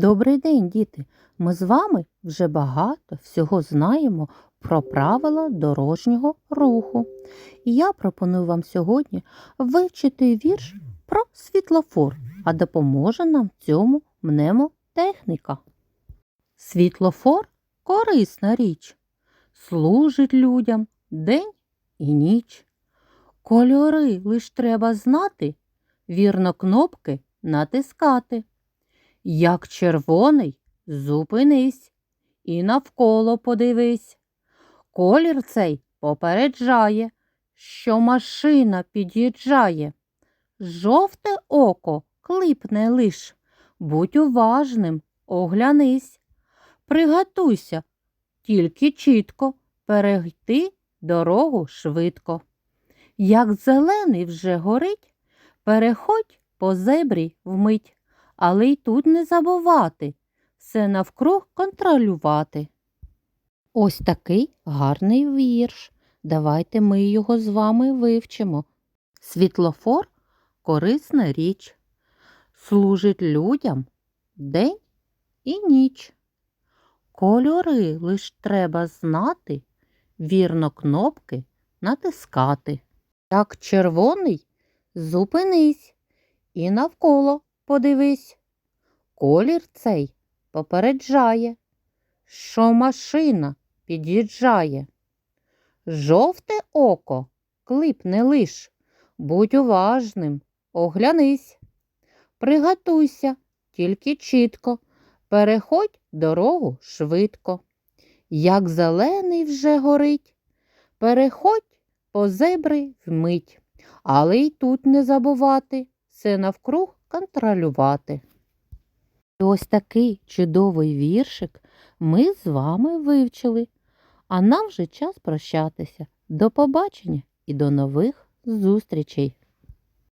Добрий день, діти! Ми з вами вже багато всього знаємо про правила дорожнього руху. І я пропоную вам сьогодні вивчити вірш про світлофор, а допоможе нам в цьому мнемотехніка. Світлофор корисна річ, служить людям день і ніч. Кольори лиш треба знати, вірно кнопки натискати. Як червоний, зупинись і навколо подивись. Колір цей попереджає, що машина під'їжджає. Жовте око клипне лиш, будь уважним, оглянись. Приготуйся, тільки чітко перейти дорогу швидко. Як зелений вже горить, переходь по зебрі вмить але й тут не забувати, все навкруг контролювати. Ось такий гарний вірш. Давайте ми його з вами вивчимо. Світлофор корисна річ, служить людям день і ніч. Кольори лиш треба знати, вірно кнопки натискати. Як червоний, зупинись і навколо подивись. Колір цей попереджає, що машина під'їжджає. Жовте око клипне лиш, будь уважним, оглянись. Приготуйся, тільки чітко, переходь дорогу швидко. Як зелений вже горить, переходь по зебри вмить, але й тут не забувати все навкруг контролювати. І ось такий чудовий віршик ми з вами вивчили, а нам вже час прощатися. До побачення і до нових зустрічей!